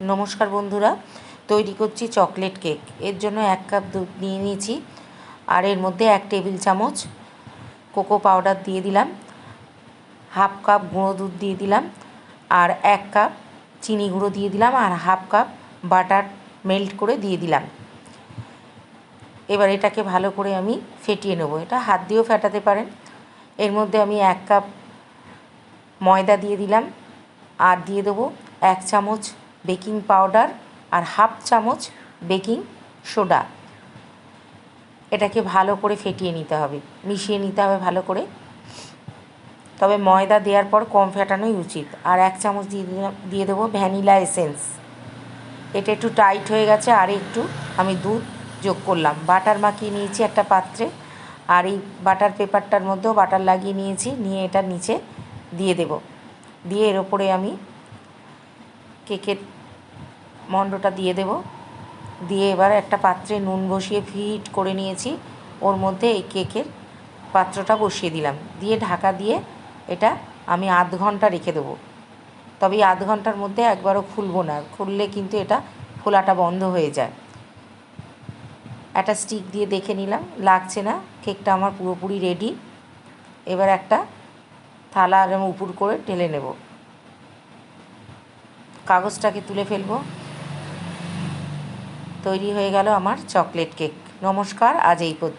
নমস্কার বন্ধুরা, তৈরি করছি চকলেট কেক। এর জন্য এক কাপ দুধ নিয়ে নিয়েছি, আর এর মধ্যে এক টেবিল চামচ কোকো পাউডার দিয়ে দিলাম, হাফ কাপ গুঁড়ো দুধ দিয়ে দিলাম, আর এক কাপ চিনি গুঁড়ো দিয়ে দিলাম, আর হাফ কাপ বাটার মেল্ট করে দিয়ে দিলাম। এবার এটাকে ভালো করে আমি ফেটিয়ে নেব। এটা হাত দিয়েও ফেটাতে পারেন। এর মধ্যে আমি এক কাপ ময়দা দিয়ে দিলাম, আর দিয়ে দেবো এক চামচ বেকিং পাউডার আর হাফ চামচ বেকিং সোডা। এটাকে ভালো করে ফেটিয়ে নিতে হবে, মিশিয়ে নিতে হবে ভালো করে। তবে ময়দা দেওয়ার পর কম ফেটানোই উচিত। আর এক চামচ দিয়ে দিলাম, দিয়ে দেবো ভ্যানিলা এসেন্স। এটা একটু টাইট হয়ে গেছে, আর একটু আমি দুধ যোগ করলাম। বাটার মাখিয়ে নিয়েছি একটা পাত্রে, আর এই বাটার পেপারটার মধ্যেও বাটার লাগিয়ে নিয়েছি, নিয়ে এটা নিচে দিয়ে দেব। দিয়ে এর ওপরে আমি কেকের মণ্ডটা দিয়ে দেব। দিয়ে এবার একটা পাত্রে নুন বসিয়ে ফিট করে নিয়েছি। ওর মধ্যে এই কেকের পাত্রটা বসিয়ে দিলাম। দিয়ে ঢাকা দিয়ে এটা আমি আধ ঘণ্টা রেখে দেবো। তবে আধ ঘণ্টার মধ্যে একবারও খুলবো না। খুললে কিন্তু এটা খোলাটা বন্ধ হয়ে যায়। একটা স্টিক দিয়ে দেখে নিলাম। লাগছে না। কেকটা আমার পুরোপুরি রেডি। এবার একটা থালা এরম উপুর করে ঢেলে নেব। কাগজটাকে তুলে ফেলব। তৈরি হয়ে গেল আমার চকলেট কেক। নমস্কার আজ এই পর্যন্ত।